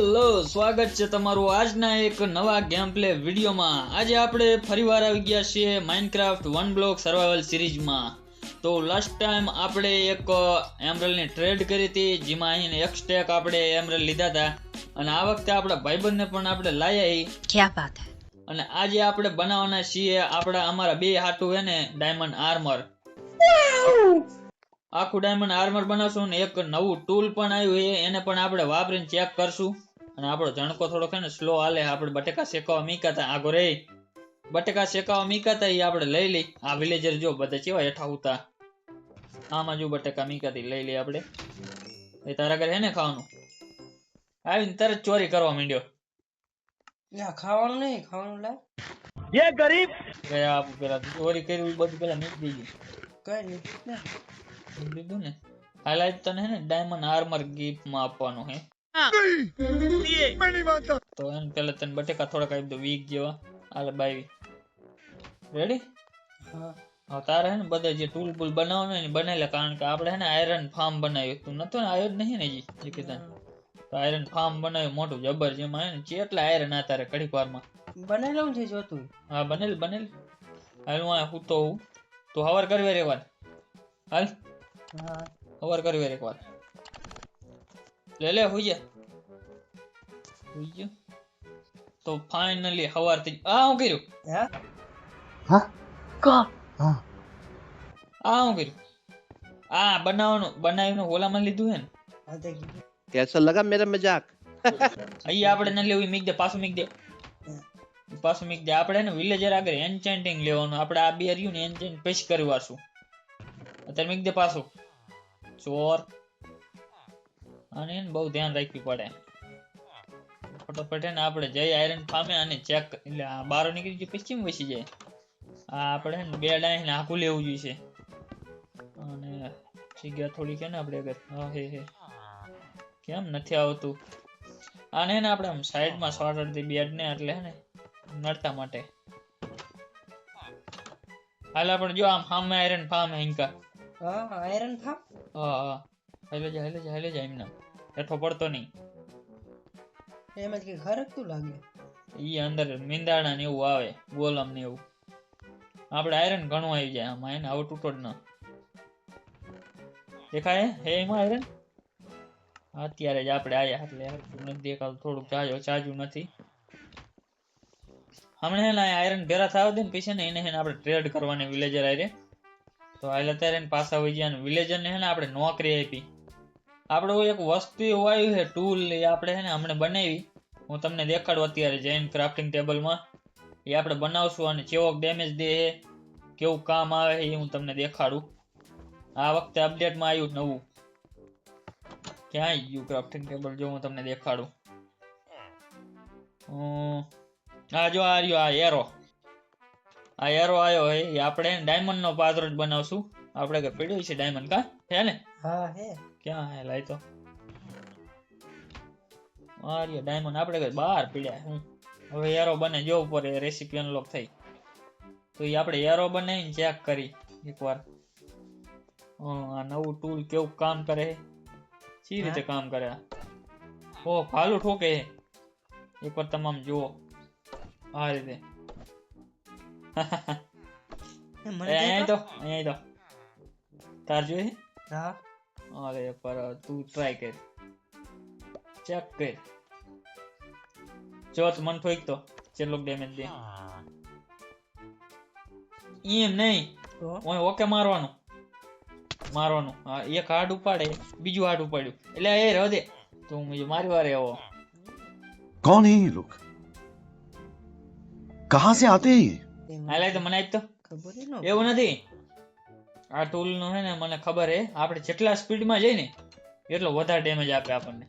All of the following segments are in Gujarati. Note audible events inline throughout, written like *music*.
હેલો સ્વાગત છે તમારું આજના એક નવા ગેમ પ્લે વિડીયોમાં. આજે આપણે ફરીવાર આવી ગયા છીએ માઇનક્રાફ્ટ વન બ્લોક સર્વાઈવલ સિરીઝમાં તો લાસ્ટ ટાઈમ આપણે એક એમરલની ટ્રેડ કરી હતી જેમાં અહીં એક સ્ટેક આપણે એમરલ લીધા હતા. અને આ વખતે આપણા ભાઈબંધને પણ આપણે લાયા ક્યાં વાત અને આજે આપણે બનાવવાના છીએ આપણા અમારા બે હાટુ હે ને ડાયમંડ આર્મર આખું ડાયમંડ આર્મર બનાવશું ને એક નવું ટૂલ પણ આવ્યું એને પણ આપણે વાપરીને ચેક કરશું. અને આપણો જણકો થોડોક છે ને સ્લો હાલે. આપણે બટેકા શેકાવા મીકાતા આગો રે બટેકા શેકાવા મીકાતા એ આપણે લઈ લઈ. આ વિલેજર જો બધા કેવા હેઠા ઉતા. આમાં જો બટેકા મીકાતી લઈ લઈ આપણે. એ તારા ઘરે હે ને ખાવાનું? આવીને તરત ચોરી કરવા માંડ્યો. ના ખાવાનું નહીં ખાવાનું લા ગયા આપું પેલા ચોરી કરી બધું પેલા નીકળી ગયું કઈ નહીં લીધું ને? હાઈલાઇટ તને હે ને ડાયમંડ આર્મર ગિફ્ટમાં આપવાનું હે. તો એમ પેલા તને બટેકા થોડાક આપી દો વીક જેવા. હાલે બાવી રેડી હા. તારે હે ને બધા જે ટૂલ બુલ બનાવવાનું હોય ને બનાવી લે કારણ કે આપણે હે ને આયરન ફાર્મ બનાવ્યું તું નતો ને આવ્યો જ નહીં ને જી જે કીધા તો આયરન ફાર્મ બનાવ્યું મોટું જબર જેમાં હે ને કેટલા આયરન આ તારે ઘડીક વારમાં. બનેલું છે જોતું હા બનેલ બનેલ. હાલ હું હું તો હું તું હવાર કરવે રે વાર? હાલ? હવાર કરવી વાર. એકવાર લે લે હોઈ જા. હોઈ જા તો ફાઇનલી હવાર થઈ આ હું કર્યું? હે? હા? કા? હા. આ હું કર્યું? આ બનાવવાનું બનાવીને ઓલામાં લીધું હે ને? કેસો લગા મેરા મજાક. અહીં આપણે ન લેવું મીક દે પાછું મીક દે. પાછું મીક દે. આપણે ને વિલેજર આગળ એન્ચેન્ટિંગ લેવાનું. આપણે આ બે રહ્યું ને એન્ચેન્ટ પછી કરવાશું. અત્યારે મીક દે પાછું. ચોર. અને એને બહુ ધ્યાન રાખવી પડે. ફટોફટ ને આપણે જઈ આયરન ફામે અને ચેક એટલે આ બારો નીકળી જાય પશ્ચિમ વસી જાય. આ આપણે બે ડાય ને આખું લેવું જોઈએ અને જગ્યા થોડી છે ને આપણે આગળ. હે હે કેમ નથી આવતું? આને ને આપણે આમ સાઈડમાં શોર્ટ હતી બેડ ને એટલે હે ને નડતા માટે. હાલ આપણે જો આમ સામે આયરન ફાર્મ હિંકા હા આયરન ફામ હા હા. હાલે જા હાલે જા હાલે જા એમને. હેઠો પડતો નહીં. એમ જ કે ખરકતું લાગે. ઈ અંદર મીંદાણા ને એવું આવે ગોલમ ને એવું. આપણે આયરન ઘણું આવી જાય આમાં એને આવું તૂટો જ ન. દેખાય હે? એમાં આયરન અત્યારે જ આપણે આયા એટલે નથી દેખાતું થોડુંક ચાજો ચાજુ નથી. હમણાં હે ને આયરન ભેરા થવા દે ને પીછે ને એને હેને આપણે ટ્રેડ કરવાની વિલેજર આયરે તો હાલ અત્યારે એને પાછા હોય ગયા વિલેજર ને હે ને આપણે નોકરી આપી. આપણે એક વસ્તુ આવ્યું છે ટૂલ એ આપણે છે ને હમણાં બનાવી. હું તમને દેખાડું અત્યારે જૈન ક્રાફ્ટિંગ ટેબલમાં એ આપણે બનાવશું અને કેવો ડેમેજ દે છે કેવું કામ આવે છે એ હું તમને દેખાડું. આ વખતે અપડેટમાં આવ્યું નવું. ક્યાં આવી ગયું ક્રાફ્ટિંગ ટેબલ જો હું તમને દેખાડું. આ જો આ રહ્યો, આ એરો આ એરો આવ્યો હોય એ આપણે ડાયમંડ નો પાત્રો જ બનાવશું. આપણે કે પડ્યું છે ડાયમંડ કા? હે ને? હા, હે. ક્યાં હે લાય તો? આ ડાયમંડ આપણે કઈ બહાર પીડ્યા હું હવે એરો બને જો ઉપર એ રેસીપી અનલોક થઈ. તો એ આપણે એરો બનાવીને ચેક કરી એકવાર. આ નવું ટૂલ કેવું કામ કરે સી રીતે કામ કરે? ઓ ભાલું ઠોકે એકવાર તમામ જુઓ. આ રીતે. અહીંયા. તો? અહીંયા તો. તાર જોઈએ હા. અરે પર તું ટ્રાય કર ચેક કર જો તો મન ઠોક તો ચેટલો ડેમેજ દે એમ નહીં તો ઓય ઓકે મારવાનું મારવાનું હા એક હાડ ઉપાડે બીજું હાડ ઉપાડ્યું એટલે એ રહો દે તો હું બીજું મારી વારે આવો कौन है ये लोग कहां से आते हैं ये એ મને હાલે તો મને આપ તો ખબર ય ન એવું નથી આ ટૂલનો છે ને મને ખબર હે આપણે જેટલા સ્પીડમાં જઈએ ને એટલો વધારે ડેમેજ આપે આપણને.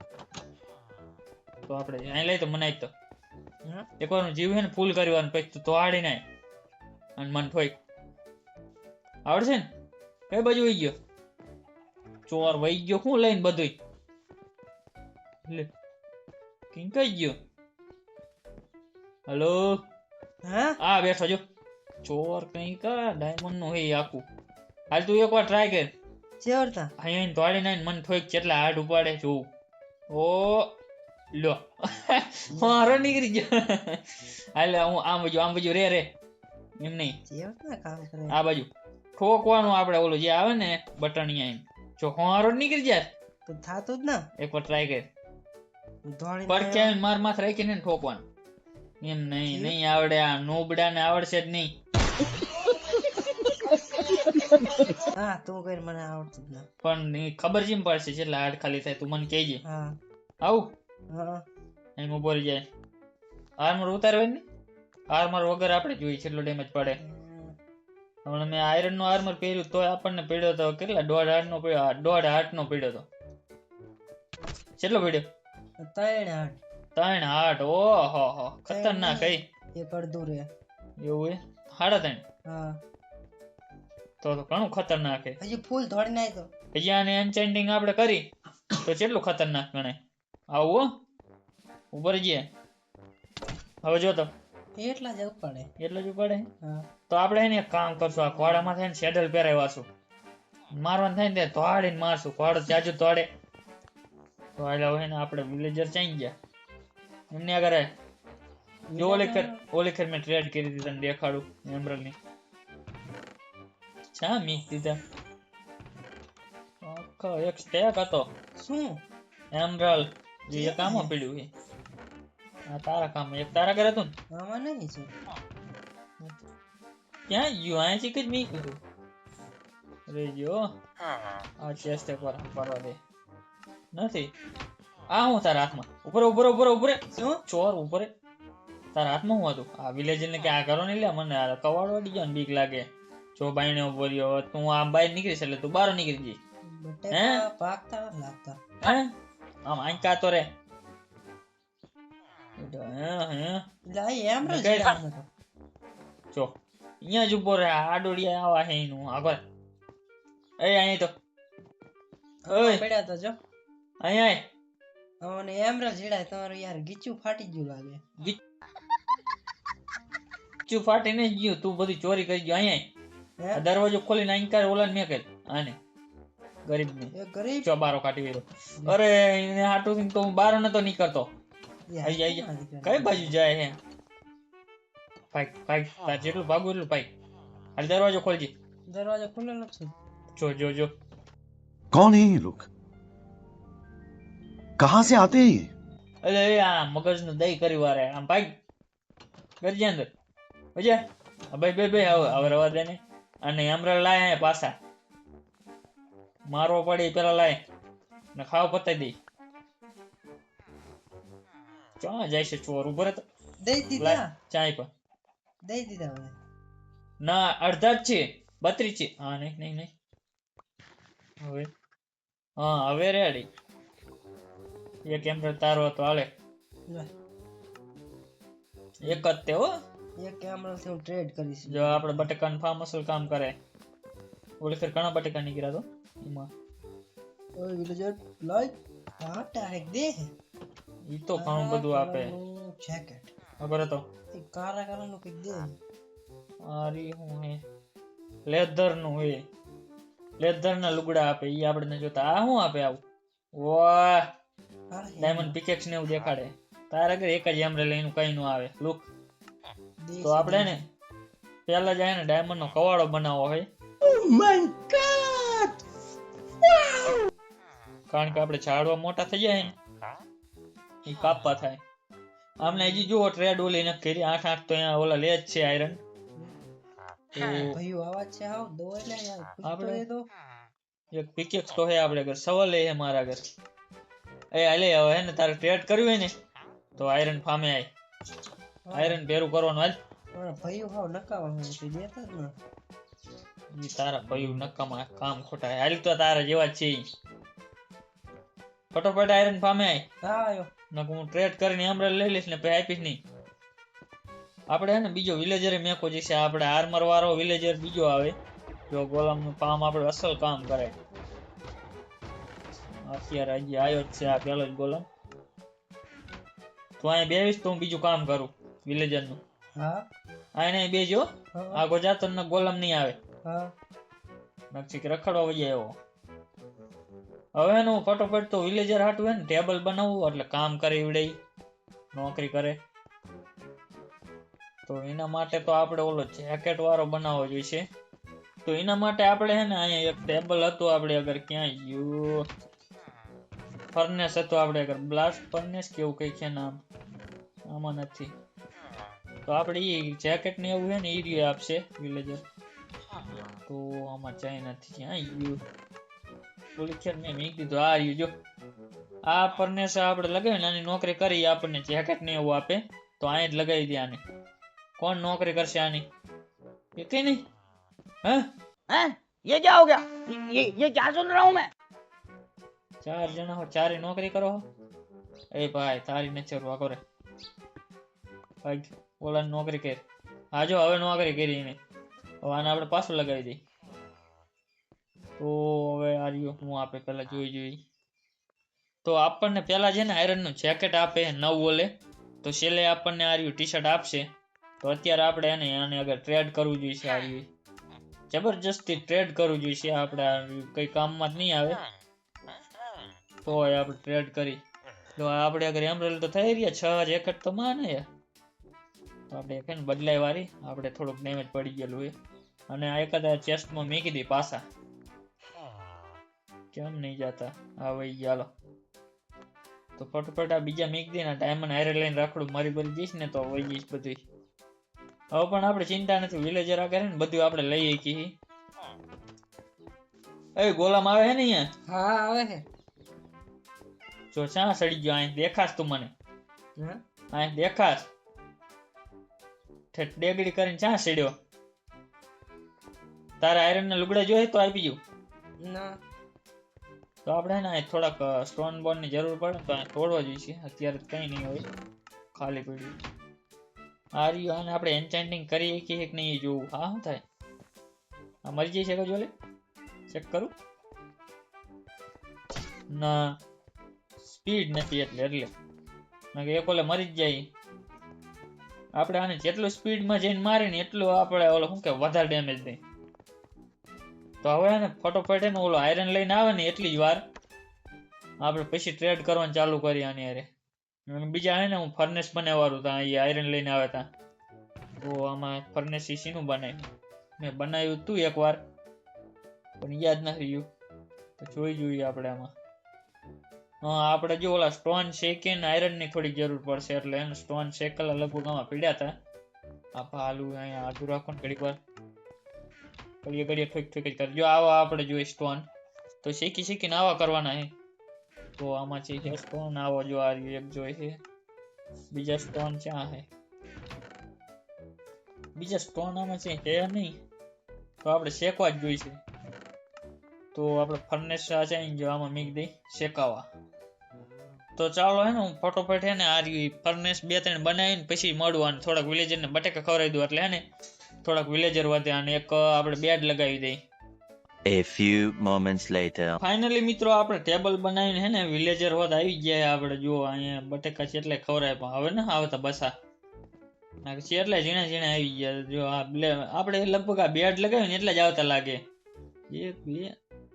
તો આપણે અહીં લઈ તો મને આપ તો. હા. એકવાર જીવ છે ને ફૂલ કરવાનું પછી તું તો હાડી નાય. અને મન ઠોઈ આવડશે ને? કઈ બાજુ વહી ગયો? ચોર વહી ગયો શું લઈને બધું લે કિંકાઈ ગયો? હલો હા? આ બેઠો જો. ચોર કઈ કા ડાયમંડનું હે આખું. હાલ તું એકવાર ટ્રાય કર. ચેવડતા અહીંયા દોડી નાઈને મને થોઈક કેટલા હાડ ઉપાડે જો ઓ લો. *laughs* મારો નીકળી ગયો. હાલે હું આમ બાજુ આમ બાજુ રે રે. એમ નહીં. આ બાજુ. ઠોકવાનું આપણે ઓલું જે આવે ને બટણીયા એમ જો હોરો નીકળી જાય. તો થાતું જ ના? એકવાર ટ્રાય કર. આવીને માર માથ રાખીને ઠોકવાનું. એમ નહીં નહીં આવડે આ. નોબડા ને આવડશે જ નહીં. હા તું કઈ મને આવડતું જ ના. પણ ખબર જેમ પડશે? છે લાડ ખાલી થાય તું મને કહેજે. હા. આવું? હા. એમ ઊભો રહી જાય. આર્મર ઉતારવે ને? આર્મર વગર આપણે જોઈએ છેલ્લો ડેમેજ પડે. હમણાં મેં આયરન નો આર્મર પહેર્યું તોય આપણને પીડ્યો તો કેટલા? દોઢ હાથ નો પડ્યો દોઢ હાથ નો પીડ્યો તો. કેટલો પીડ્યો? ત્રણ આઠ ત્રણ હાથ ઓહો હો. ખતરનાક કઈ એક અડધું રે. એવું એ સાડા ત્રણ? હા. તો ઘણું ખતરનાક છે. હજી ફૂલ ધોળી નાય તો. હજી આને એન્ચેન્ટિંગ આપણે કરી તો કેટલું ખતરનાક ગણે આવું ઉપર જઈએ. હવે જો તો. એટલા જ પડે એટલા જ ઉપાડે તો આપણે એને એક કામ કરશું આ ખોડામાં થઈને સેડલ પહેરાવાશું. મારવાનું થાય ને તે ધોડીને મારશું. ખોડો જાજુ દોડે તો હાલ હવે આપણે વિલેજર ચાઈ ગયા. એમને આગળ. જો ઓલી ખર ઓલી ખર મેં ટ્રેડ કરી દીધી તને દેખાડું એમરલ ની ચા મીક દીધા આખો એક સ્ટેક હતો શું એમરલ જે એક આમાં પડ્યું છે આ તારા કામ એક તારા ઘરે હતું ને આમાં નહીં શું ક્યાં ગયું અહીંથી જ મીક્યું હતું અરે જો આ ચેસ્ટ પર ફરવા દે નથી આ હું તારા હાથમાં ઉપર ઉપર ઉપર ઉપર શું ચોર ઉપર તારા હાથમાં હું હતું આ વિલેજ ને કે આ કરો ને લે મને આ કવાડ વળી ગયો ને બીક લાગે જો બાઈને ઊભો રહ્યો તું આમ બહાર નીકળીશ એટલે તું બહાર નીકળી જઈશ. બટેકા પાકતા લાગતા. હે? આમ આંકા તો રે હે? હે જ અહીંયા જ ઊભો રહે. આડોડિયા આવા હે આગળ એ અહીં તો. ઓય. પડ્યા તો જો. અહીં અને એમ એમરલ જીડાય તમારું યાર ગીચું ફાટી ગયું લાગે. ગીચું ફાટી નહીં ગયું. તું બધી ચોરી કરી ગયો. અહીં હે? આય. આ દરવાજો ખોલીને અહીં કાઢ ઓલા મેં કરી આને ગરીબ ને એ ગરીબ ચોબારો કાઢી ગયો અરે એને હાટું થઈને તો હું બાર નતો નીકળતો યાર, આઈ જા, આઈ જા. ક્યાં દીકરા? કઈ બાજુ જાય હે ભાઈ ભાઈ તાર જેટલું ભાગવું એટલું ભાઈ હાલ દરવાજો ખોલજે દરવાજો ખુલ્લેલો જ છે જો જો જો कौन है ये लोग कहां से आते हैं ये અરે એ આ મગજનું દહીં કરી વારે આમ ભાઈ કરજે અંદર બજે ભાઈ બે બે હવે હવે રવા દે ને અને અમરા લાય પાછા. મારવો પડે પેલા લાય. ને ખાવ પતાઈ દઈ ચા જાય છે ચોર? ઉપર તો. દઈ દીધા. ચાય પર દઈ દીધા હવે. ના અડધા જ છે. બત્રીસ છે. હા નહીં નહીં નહીં. હવે. હા હવે રેડી એક એમ તારો હતો હાલે. એક જ તે હો. એક કેમેરા થી હું ટ્રેડ કરીશ. જો આપણે બટેકાનું ફાર્મ અસલ કામ કરે. ઓલે ફેર ઘણા બટેકા નીકળ્યા તો? એમાં. ઓય વિલેજર લાઈક હા ડાયરેક્ટ દે ઈ તો ઘણું બધું આપે. જેકેટ ખબર તો. એ કારા કલરનું કંઈક દે. આરી હું હે? લેધરનું હે. લેધર ના લુગડા આપે ઈ આપણે જોતા. આ શું આપે આવું? વાહ! ડાયમંડ પિકેક્સ ને એવું દેખાડે. તારા ઘરે એક જ એમરે લઈને કઈ નું આવે? લુક તો આપણે ને પહેલા જાય ને ડાયમંડ નો કવાડો બનાવવો હોય. કારણ કે આપણે ઝાડવા મોટા થઈ જાય ને એ કાપવા થાય. આમને હજી જુઓ ટ્રેડ ઓલી નથી કરી. આઠ આઠ તો અહીંયા ઓલા લે જ છે આયરન ભાઈઓ આવાજ છે આવ દો એટલે યાર તો આપણે- દે દો. એક પિકેક્સ તો હે આપણે ઘર સવાલ હે મારા ઘર એ હાલે હવે હે ને તારે ટ્રેડ કરવી હોય ને તો આયરન ફામે આય. આયરન ભેરું કરવાનું આજ મારા ભાઈઓ હાવ નકામા છે દેતા જ ન ઈ તારા ભાઈઓ નકામા કામ ખોટા હાલ તો તારા જેવા જ છે. ફટોફટ આયરન ફામે આય. હા આયો. નકર હું ટ્રેડ કરીને હમણાં લઈ લઈશ ને પછી આપીશ નહીં. આપણે હે ને બીજો વિલેજર મેકો જે છે આપણે આર્મર વાળો વિલેજર બીજો આવે. જો ગોલામનું કામ આપણે અસલ કામ કરે. અત્યારે હજી આવ્યો જ છે આ પેલો જ ગોલમ. તું અહીંયા બેવીશ તો હું બીજું કામ કરું. વિલેજરનું હા બેજો હા. આગો જાતો ને ગોલમ નહીં આવે. હા. નક્ષિક રખડવા વહી આવ્યો હવે એનું ફટોફટ તો વિલેજર હાટું હે ને ટેબલ બનાવવું એટલે કામ કરે ઈવડે નોકરી કરે. તો એના માટે તો આપણે ઓલો જેકેટ વાળો બનાવવો જોઈશે. તો એના માટે આપણે હે ને અહીંયા એક ટેબલ હતું આપણે અગર ક્યાંય યુ ફર્નેસ હતું આપણે અગર બ્લાસ્ટ ફર્નેસ કેવું કઈ છે નામ આમાં નથી. તો આપણે ઈ જેકેટ ને એવું હે ને ઈ રહ્યું આપશે વિલેજર તો આમાં ચાઈ નથી ક્યાં ગયું પોલીસ છે મેં મીક દીધું આ રહ્યું જો આ ફર્નેસ આપણે લગાવીને આની નોકરી કરી આપણને જેકેટ ને એવું આપે તો અહીં જ લગાવી દે આને કોણ નોકરી કરશે આની એ કઈ નહીં હા हैं ये क्या हो गया ये ये क्या सुन रहा हूँ मैं ચાર જણા હો ચારે નોકરી કરો હો એ ભાઈ તારી નથી કરવા કરે ભાઈ ઓલા નોકરી કરી. હા જો, હવે નોકરી કરી એને. હવે આને આપણે પાછું લગાવી દઈ તો હવે આ રહ્યું હું આપે પેલા જોઈ જોઈ. તો આપણને પેલા છે ને આયરનનું જેકેટ આપે, નવ ઓલે. તો છેલ્લે આપણને આ રહ્યું ટી શર્ટ આપશે. તો અત્યારે આપણે એને આને આગળ ટ્રેડ કરવું જોઈએ આ રહ્યું. જબરજસ્તી ટ્રેડ કરવું જોઈએ આપણે કંઈ કામમાં જ નહીં આવે. તો આપણે ટ્રેડ કરી. તો આપણે અગર એમરેલ તો થઈ રહ્યા છ જેકેટ તો માને. યાર આપણે ને બદલાઈ વાળી આપણે થોડુંક ડેમેજ પડી ગયેલું એ અને આ એકાદા ચેસ્ટમાં મેકી દી પાછા. કેમ નહીં જાતા? હા ભાઈ ચાલો તો ફટફટ આ બીજા મૂકી દે ને ડાયમંડ હારે લઈને રાખડું મારી બરી જઈશ ને તો વહી જઈશ બધું હવે પણ આપણે ચિંતા નથી વિલેજર આગળ ને બધું આપણે લઈ શકીએ એ ગોલામ આવે છે ને અહીંયા? હા આવે છે જો ચા સડી ગયો અહીં દેખાશ તું મને. હા? અહીં દેખાશ. ઠેઠ ડેગડી કરીને ચા સીડ્યો? તારા આયરન ના લુગડા જોઈએ તો આપી જવું ના. તો આપણે ને અહીં થોડાક સ્ટોન બોનની જરૂર પડે તો તોડવા જોઈશે અત્યારે કઈ નહીં હોય. ખાલી પડ્યું આ રહ્યું આને આપણે એન્ચેન્ટિંગ કરીએ કે એક નહીં જોવું. હા શું થાય? આ મરી જઈ શકે જોલે? ચેક કરું? ના. સ્પીડ નથી એટલે એટલે. મેં કે એક ઓલે મરી જ જાય. આપણે આને જેટલું સ્પીડમાં જઈને મારીને એટલું આપણે ઓલો શું કે વધારે ડેમેજ દે તો હવે ને ફટોફટ એને ઓલો આયરન લઈને આવે ને એટલી જ વાર આપણે પછી ટ્રેડ કરવાનું ચાલુ કરીએ આની અરે બીજા હે ને હું ફર્નેસ બનાવવાનું ત્યાં એ આયરન લઈને આવે ત્યાં તો આમાં ફર્નેસ શીનું બનાવ્યું. મેં બનાવ્યું તું એકવાર પણ યાદ નથી રહ્યું. તો જોઈ જોઈએ આપણે આમાં. આપણે જો ઓલા સ્ટોન શેકે ને આયરનની થોડી જરૂર પડશે એટલે એને સ્ટોન શેકલા લગભગ આમાં પીડ્યા હતા. આ ભાલું અહીંયા આધું રાખો ને ઘડીક વાર. ઘડીએ ઘડીએ ઠોક ઠોક જ કરે. જો આવા આપણે જોઈએ સ્ટોન. તો શેકી શેકીને આવા કરવાના હે. તો આમાં છે સ્ટોન, આવો જો આ રહ્યું, એક જોઈએ છે. બીજા સ્ટોન ક્યાં હે. બીજા સ્ટોન આમાં છે હે નહીં? તો આપણે શેકવા જ જોઈશે તો આપણે ફર્નેસ છે અહીં જો આમાં મીક દઈ શેકાવા. તો ચાલો હે ને હું ફટોફટ હે ને આ ફર્નેસ બે ત્રણ બનાવીને પછી મળું અને થોડાક વિલેજર ને બટેકા ખવડાવી દઉં એટલે હે ને થોડાક વિલેજર વધે અને એક આપણે બેડ લગાવી દઈ A few moments later. Finally મિત્રો આપણે ટેબલ બનાવીને હે ને વિલેજર હોત આવી ગયા આપણે. જો અહીંયા બટેકા છે એટલે ખવડાય પણ હવે ને આવતા બસા. છે એટલે ઝીણા ઝીણા આવી ગયા. જો આ આપણે લગભગ આ બેડ લગાવીને ને એટલે જ આવતા લાગે. એક બે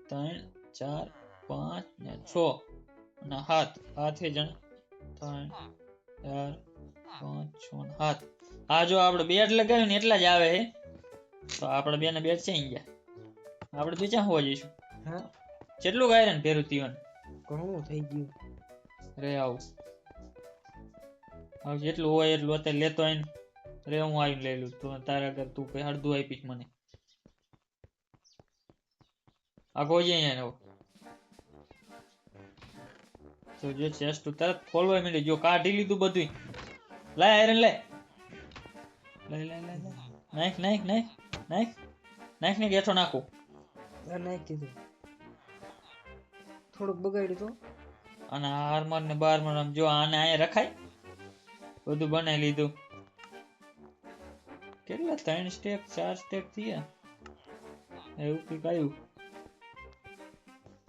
ત્રણ ચાર પાંચ ને છ. અને હાથ. હાથે જણ ત્રણ ચાર પાંચ છ હાથ. આ જો આપણે બેડ લગાવ્યું ને એટલા જ આવે હે. તો આપણે બેને બેડ છે ગયા આપણે બીજા હોવા જઈશું. હા. કેટલું ને ફેરું તીવન? ઘણું થઈ ગયું. રે આવું. હવે જેટલું હોય એટલું અત્યારે લેતો આવીને રે હું આવીને લઈ લઉં. તો તારા આગળ તું કઈ અડધું આપીશ મને. આ કોઈ અહીંયા તો જો ચેસ્ટ તરત ખોલવા માંડી. જો કાઢી લીધું બધું લાય આયરન લે લઈ લઈ લઈ લઈ નાખ નાખ નાખ નાખ. નાખ ને ગેઠો નાખું. આ નાખી થોડુંક બગાડ્યું તો. અને આર્મર ને બાર્મર આમ જો આને અહીંયા રખાય. બધું બનાવી લીધું. કેટલા ત્રણ સ્ટેપ ચાર સ્ટેપ થયા? એવું કંઈક આવ્યું.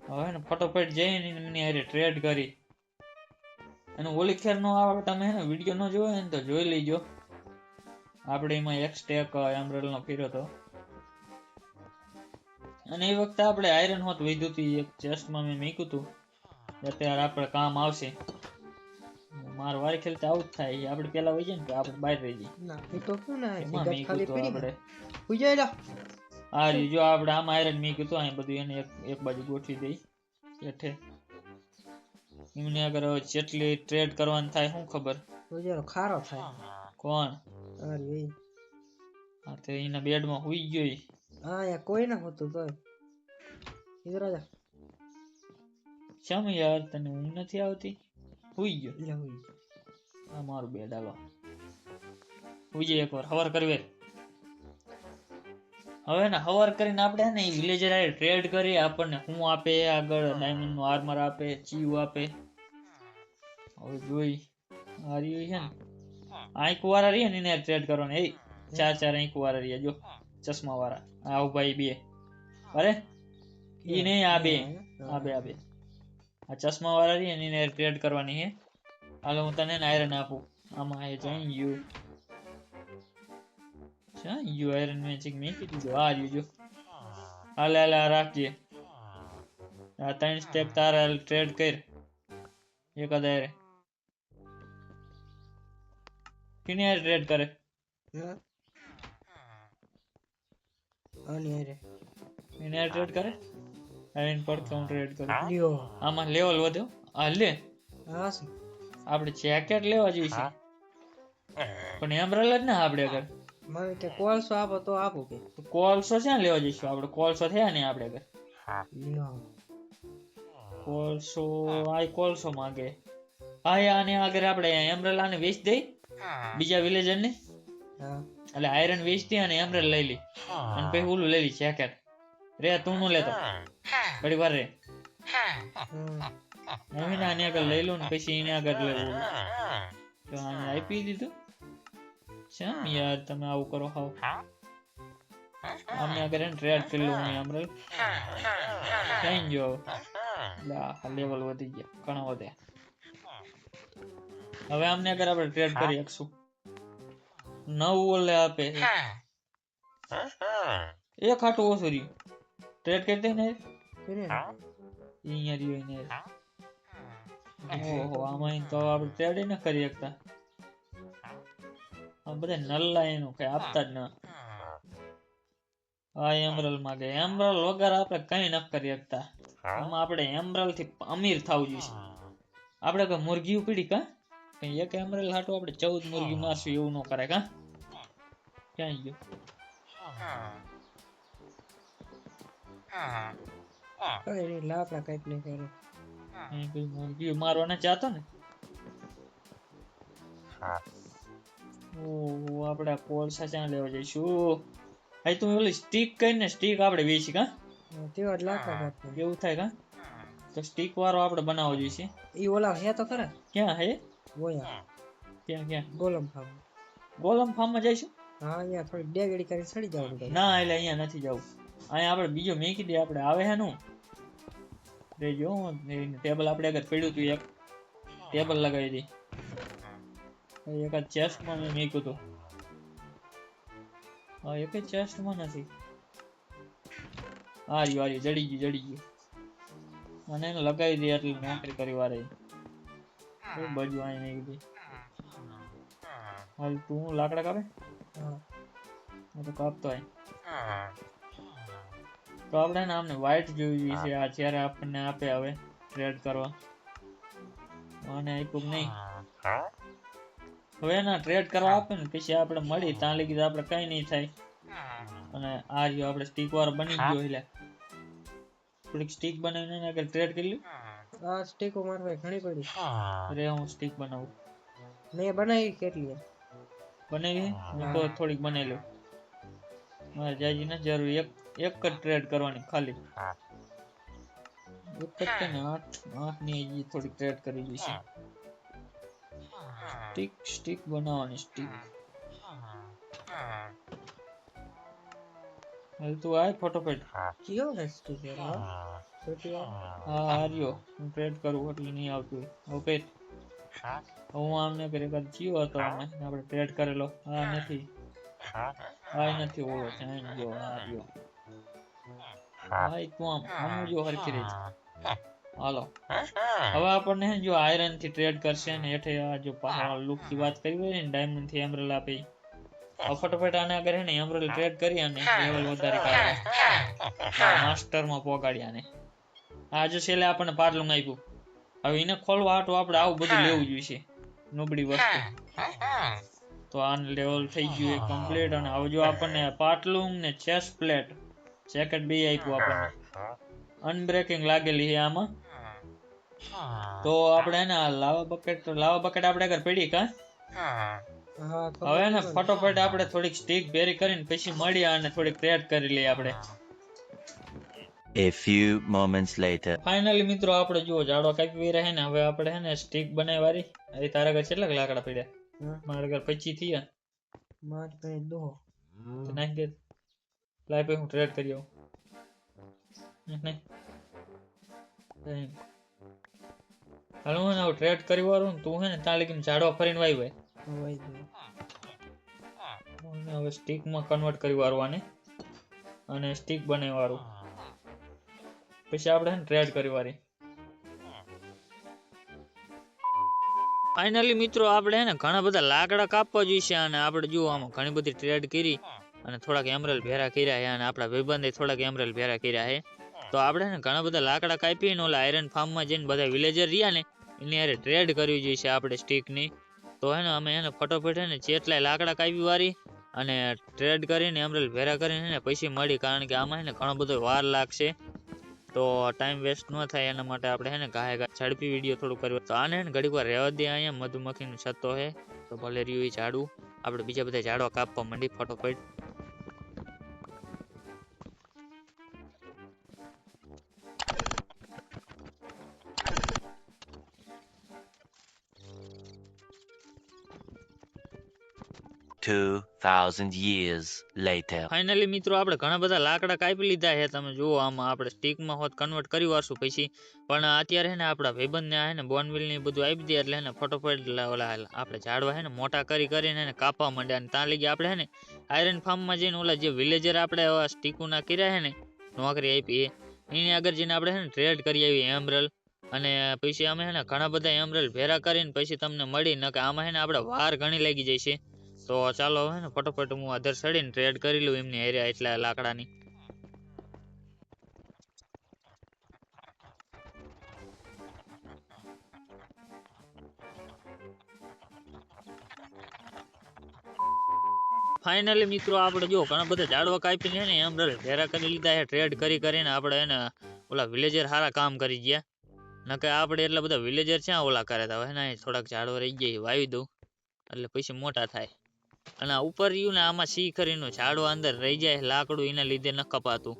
હવે ને ફટોફટ જઈને મને હારે ટ્રેડ કરી. અને ઓલી ખેર નો આવે તમે હે વીડિયો ન જોયો ને તો જોઈ લેજો. આપણે એમાં એક સ્ટેક એમરલ નો ફેર્યો હતો અને એ વખતે આપણે આયરન હોત વધ્યું હતું એક ચેસ્ટમાં મેં મૂક્યું હતું. અત્યારે આપણે કામ આવશે. મારો વારી ખેલતા આવું જ થાય. આપણે પેલા હોય જાય ને આપણે બહાર રહી જઈએ. ના એ તો શું ના એમાં સિગરેટ મૂક્યું ખાલી હતું પડી આપણે. પૂજાય આ રીજો જો આપણે આમ આયરન મેં કીધું અહીં બધું એને એક એક બાજુ ગોઠવી દઈ. હેઠે. એમને હવે જેટલી ટ્રેડ કરવાની થાય શું ખબર? પૂજારો ખારો થાય. કોણ? અરે હા તો એના બેડમાં હુઈ ગયો હા યા કોઈ ના હોતું તો ઇધર આજા. શેમ યાર તને ઊંઘ નથી આવતી? હુઈ ગયો. લે હુઈ આ મારું બેડ હાલો હુઈ જાય એકવાર હવાર કરવી હવે ને હવાર કરીને આપણે ને વિલેજર ટ્રેડ કરી આપણને શું આપે આગળ ડાયમંડનું આર્મર આપે ચીવ આપે. હવે જોઈ. આ હોય છે ને. આંખ વાળા રહ્યા ને એને ટ્રેડ કરવાના. એ ચાર ચાર એક વાળા રહ્યા. જો ચશ્મા વાળા આ ઊભા બે. અરે ઈ નહીં આ બે. આ બે આ બે. આ ચશ્મા વાળા રહી એને ટ્રેડ કરવાની હે. હાલો હું તને આયરન આપું. આમાં એ જઈ યુ ચા યુ આયરન મેજિક મેં કીધું જો આ રહ્યું જો. હાલે હાલે આ રાખજે. આ ત્રણ સ્ટેપ તારા ટ્રેડ કર. એક હજાર કિને ટ્રેડ કરે હા આની હારે એને ટ્રેડ કરે આયરન પર હું ટ્રેડ કરું લ્યો આમાં લેવલ વધ્યો આ લે હા શું આપણે જેકેટ લેવા જઈશે પણ એમ્બ્રેલ જ ના આપણે આગળ મને કે કોલસો આપો તો આપો કે. કોલસો ક્યાં લેવા જઈશું? આપણે કોલસો થયા ને આપણે આગળ કોલસો આ કોલસો માંગે. હા આને આગળ આપણે એમ્બ્રેલા ને વેચ દઈ બીજા વિલેજર ને એટલે આયરન વેચતી અને એમરેલ લઈ લી. અને પછી ઓલું લઈ લી જેકેટ રે તું નું લેતો. ઘડી વાર રે. હું. એને આની આગળ લઈ લઉં ને પછી એને આગળ લેવું તો આને આપી દીધું. શેમ યાર તમે આવું કરો હાવ. આમને આગળ એને રેડ કરી લઉં હું એમ્બ્રેલ કઈ જો એટલે લેવલ વધી ગયા ઘણા વધ્યા હવે આમને અગર આપણે ટ્રેડ કરી શકશું. નવ ઓલે આપે એક. હાટું ઓછું રહ્યું. ટ્રેડ કરી દે ને અહીંયા રહ્યું અહીંયા ઓહો આમાં તો આપણે ટ્રેડ ન કરી શકતા. આ બધા નલ્લા એનું કઈ આપતા જ ન. આ એમરલ માંગે એમરલ વગર આપણે કઈ ન કરી શકતા. આમાં આપણે એમરલથી અમીર થવું જોઈએ. આપણે કોઈ મુરગી ઉપડી કા? કઈ એક એમરેલ હાટો આપણે ચૌદ મુરગી મારશું એવું ન કરે કા ક્યાં ગયો? કઈ નહીં કંઈક નહીં કરે. અહીં કોઈ મુરગી મારવાના ચાહતો ને? ઓહો આપણે કોલસા ચા લેવા જઈશું? હા તું ઓલી સ્ટીક કરીને સ્ટીક આપણે વેચી કા તેવા જ લાકડા કાઢતા એવું થાય કા તો સ્ટીક વાળો આપણે બનાવવો જોઈએ. ઈ ઓલા હે તો ખરા? ક્યાં હે? ગોયા ક્યાં ક્યાં? ગોલમ ફાર્મ ગોલમ ફાર્મમાં જઈશું? હા અહીંયા થોડી ડેગડી કરી ચડી જવાનું ના એટલે અહીંયા નથી જવું. અહીંયા આપણે બીજો મેકી દે આપણે આવે હે નું રેજો ટેબલ આપણે આગળ પડ્યું હતું એક. ટેબલ લગાવી હવે એક ચેસ્ટમાં મેં મૂક્યું હતું. હા એક ચેસ્ટમાં નથી. આ રહ્યું આ રહ્યું જડી ગયું જડી ગયું અને એને લગાવી દે એટલે નોકરી કરી વારે. બાજુ અહીં નહીં બધી હાલ તું લાકડા કાપે? હા. તો કાપતો હોય તો આપણે ને આમને વ્હાઈટ જોઈ છે આ જ્યારે આપણને આપે હવે ટ્રેડ કરવા. અને આપ્યું નહીં? હવે ના ટ્રેડ કરવા આપે ને પછી આપણે મળી ત્યાં લગી તો આપણે કઈ નહીં થાય. અને આ રહ્યો આપણે સ્ટીક વાળો બની ગયો એટલે. થોડીક સ્ટીક બનાવીને આગળ ટ્રેડ કરી લ્યું. આ સ્ટીકો મારવા ઘણી પડી. રે હું સ્ટીક બનાવું. મેં બનાવી કેટલી? હે? બનાવી? હું. તો થોડીક બનાવી લઉં. મારે જાજી નથી જરૂર. એક એક જ ટ્રેડ કરવાની ખાલી. એક જ છે ને આઠ આઠની હજી થોડીક ટ્રેડ કરી દઈશું સ્ટીક સ્ટીક બનાવવાની સ્ટીક હાલ તું આય ફટોફટ કયો હે સ્ટીક એ? હા? છોટી વાર? હા હાર્યો. હું ટ્રેડ કરું એટલે નહીં આવતું. હવે કઈ હું આમને કરી કદ જીવો હતો આને આપણે ટ્રેડ કરેલો. હા નથી. હા. નથી ઓળો. છે અહીં હાર્યો. ભાઈ તું આમ આમ જો હરખી રીતે હાલો. હવે આપણને જો આયરનથી ટ્રેડ કરશે ને હેઠે આ જો પાછળ લુકથી વાત કરી હોય ને ડાયમંડથી એમરલ આપી ફટાફટ આને કરે ને એમરલ ટ્રેડ કરી અને લેવલ વધારે માસ્ટરમાં પોગાડ્યા ને. આ જો છેલ્લે આપણને પાટલું આપ્યું. હવે એને ખોલવા હાટું આપણે આવું બધું લેવું જોઈએ. નબળી વસ્તુ. તો આ લેવલ થઈ ગયું કમ્પ્લીટ અને હવે જો આપણને પાટલું ને ચેસ પ્લેટ જેકેટ બે આપ્યું આપણને. અનબ્રેકિંગ લાગેલી છે આમાં. તો આપણે એને લાવા બકેટ તો લાવા બકેટ આપણે આગળ પડી કા? હા. હવે ને ફટોફટ આપણે થોડીક સ્ટીક ભેરી કરીને પછી મળીએ અને થોડીક ક્રેટ કરી લઈએ આપણે. A few moments later. Finally મિત્રો આપણે જુઓ જાડો કાપી રહે ને હવે આપણે હે ને સ્ટીક બનાવવાની. એ તારા ઘર કેટલાક લાકડા પડ્યા. મારા ઘર પચી થયા. માર પે દો તો નાખી દે. લાઈ પે હું ટ્રેડ કરી આવું. નાખ, હાલો હું આવું ટ્રેડ કરી વાળું ને તું હે ને ત્યાં લગીને ઝાડો ફરીને વાઈ એને હવે સ્ટીકમાં કન્વર્ટ કરી વાળવાને અને સ્ટીક બનાવી વાળું પછી આપણે ટ્રેડ કરી વારી ફાઇનલી મિત્રો આપણે ને ઘણા બધા લાકડા કાપવા જોઈશે અને આપણે જુઓ આમાં ઘણી બધી ટ્રેડ કરી અને થોડાક એમરલ ભેરા કર્યા છે અને આપણા ભાઈબંધે થોડાક એમરલ ભેરા કર્યા છે. તો આપણે ને ઘણા બધા લાકડા કાપીને ઓલા આયરન ફાર્મમાં જઈને બધા વિલેજર રહ્યા ને એની હારે ટ્રેડ કરવી જોઈશે આપણે સ્ટીકની તો હે ને અમે એને ફટોફટ ને જેટલાય લાકડા કાપી વારી અને ટ્રેડ કરીને એમરેલ ભેરા કરીને પૈસા મળી. કારણ કે આમાં ને ઘણો બધો વાર લાગશે. તો ટાઈમ વેસ્ટ ન થાય એના માટે આપણે હે ને ગાય ગાય ઝડપી વીડિયો થોડું કર્યો તો આને ઘડીક વાર રહેવા દે અહીંયા, મધુમક્ખીનું છત્તો હે. તો ભલે રહ્યું એ ઝાડું. આપણે બીજા બધા ઝાડવા કાપવા માંડી, ફટોફટ. Two thousand years later. Finally મિત્રો આપણે ઘણા બધા લાકડા કાપી લીધા છે તમે જુઓ આમાં આપણે સ્ટીકમાં હોત કન્વર્ટ કરી વારશું પછી પણ અત્યારે ને આપણા ભાઈબંધને આ ને બોનવિલ ને બધું આપી દે એટલે ને ફટોફટ ઓલા આપણે ઝાડવા છે ને મોટા કરી કરીને ને કાપવા માંડ્યા અને ત્યાં લગી આપણે છે ને આયરન ફાર્મમાં જઈને ઓલા જે વિલેજર આપણે સ્ટીકુના કર્યા છે ને નોકરી આપી એની આગળ જઈને આપણે છે ને ટ્રેડ કરી આવી એમરલ અને પછી અમે છે ને ઘણા બધા એમરલ ભેરા કરીને પછી તમને મળી નકે આમાં છે ને આપણે વાર ઘણી લાગી જશે તો ચાલો હે ને ફટોફટ હું અધર સડીને ટ્રેડ કરી લઉં એમની એરિયા એટલા લાકડાની. ફાઇનલી મિત્રો, આપણે જો ઘણા બધા ઝાડવા કાપીને હે ને, એમ ભેરા કરી લીધા છે ટ્રેડ કરી કરીને આપણે એને ઓલા વિલેજર સારા કામ કરી ગયા. નકે આપણે એટલા બધા વિલેજર ક્યાં ઓલા કરે તા, હવે ને થોડાક ઝાડવા રહી ગયા વાવી દઉં. એટલે પછી મોટા થાય. અને ઉપર રહ્યું ને આમાં સી કરીનો ઝાડવા અંદર રહી જાય લાકડું એના લીધે ન કપાતું.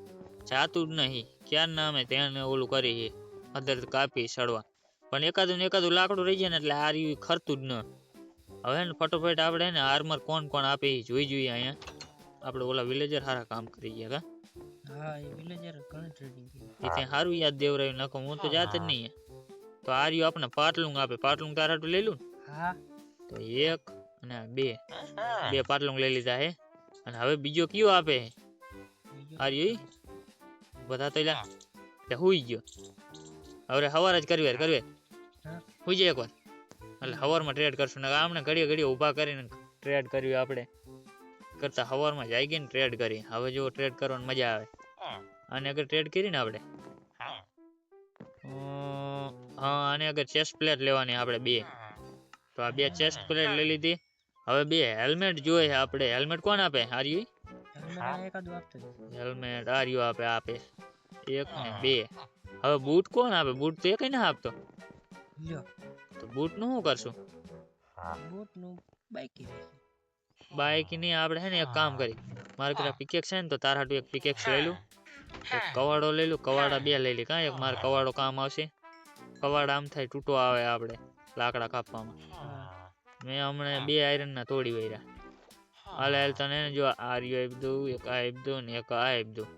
જાતું જ નહીં. ક્યાં ના અમે ત્યાં ઓલું કરી અદર કાપી સડવા પણ એકાદું એકાદું લાકડું રહી જાય ને એટલે આ રહ્યું ખરતું જ ન. હવે ને ફટોફટ આપણે ને આર્મર કોણ કોણ આપે એ જોઈ જોઈએ અહીંયા. આપણે ઓલા વિલેજર સારા કામ કરી ગયા કા? હા એ વિલેજર ઘણી ટ્રેડિંગ એ સારું યાદ દેવરાયું નાખો હું તો જાત જ નહીં. તો આ રહ્યું આપણે પાટલું આપે. પાટલું તારાટું લઈ લઉં હા. તો એક અને બે બે પાટલું લઈ લીધા હે. અને હવે બીજો કયો આપે? આ રહ્યો બધા તો એટલે હુઈ ગયો. હવે હવાર જ કરવી કરવી. હુઈ જાય એકવાર. એટલે હવારમાં ટ્રેડ કરશું. ને આમને ઘડીએ ઘડીએ ઊભા કરીને ટ્રેડ કરવી આપણે. કરતા હવારમાં જાય ગઈ ને ટ્રેડ કરી. હવે જો ટ્રેડ કરવાની મજા આવે. અને અગર ટ્રેડ કરી ને આપણે? હા. અને અગર ચેસ્ટ પ્લેટ લેવાની આપણે બે. તો આ બે ચેસ્ટ પ્લેટ લઈ લીધી. હવે બે હેલ્મેટ જોઈએ આપણે. હેલ્મેટ કોણ આપે? આર્યુ? હેલ્મેટ આર્યુ આપે આપે. એક ને બે. હવે બૂટ કોણ આપે? બૂટ તો એકય ના આપતો. તો બૂટનું શું કરશું? બૂટનું બાઈક બાઈકની આપણે હે ને એક કામ કરી. મારે પેલા પિકેક્સ છે ને તો તારા હાટું એક પિકેક્સ લઈ લઉં એક કવાડો લઈ લઉં કવાડા બે લઈ લે. કાં એક મારે કવાડો કામ આવશે? કવાડા આમ થાય તૂટો આવે આપણે લાકડા કાપવામાં. મેં હમણાં બે આયરન ના તોડી વૈરા હાલ હાલ તને જો આ રહ્યો આપી દઉં એક આ આપી દઉં ને એક આ આપી દઉં.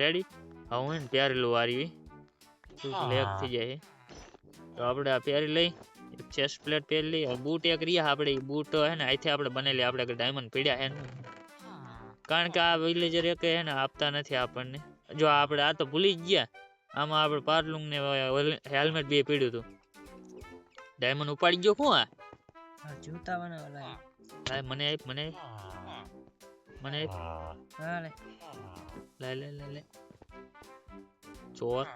રેડી હવે હું પહેરેલું આ રહ્યું તું લેગ થઈ જાય તો આપણે આ પહેરી લઈ એક ચેસ્ટ પ્લેટ પહેરી લઈ. બૂટ એક રહ્યા આપણે બૂટ હે ને અહીંથી આપણે બનેલી આપણે ડાયમંડ પીડ્યા હે ને. કારણ કે આ વિલેજર એક હે ને આપતા નથી આપણને. જો આપણે આ તો ભૂલી જ ગયા. આમાં આપણે પાર્લુંગ ને હેલ્મેટ બે પીડ્યું હતું. ડાયમંડ ઉપાડી ગયો શું આ? જૂતા બનાવવા લાય મને આપ મને મને આપ. હા લે. લે લે લે લે ચોર.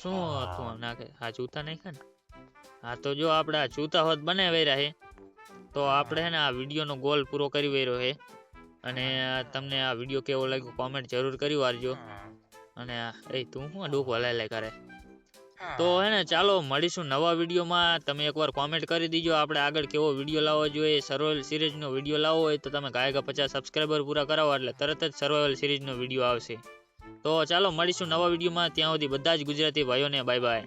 શું હતું આમ નાખે? આ જૂતા નાખ્યા ને? હા તો જો આપણે આ જૂતા હોત બનાવી રહ્યા છે તો આપણે છે ને આ વિડીયોનો ગોલ પૂરો કરી વર્યો છે અને તમને આ વીડિયો કેવો લાગ્યો કોમેન્ટ જરૂર કરી વારજો. અને એ તું શું ડૂક હલાય લે કરે તો હે ને, ચાલો મળીશું નવા વિડીયોમાં. તમે એકવાર કોમેન્ટ કરી દીજો. આપણે આગળ કેવો વીડિયો લાવવો જોઈએ. સર્વાઈવલ સિરીઝનો વીડિયો લાવવો હોય તો તમે ગાયકા પચાસ સબસ્ક્રાઈબર પૂરા કરાવો એટલે તરત જ સર્વાઈવલ સિરીઝનો વીડિયો આવશે. તો ચાલો મળીશું નવા વિડીયોમાં. ત્યાં સુધી બધા જ ગુજરાતી ભાઈઓને બાય બાય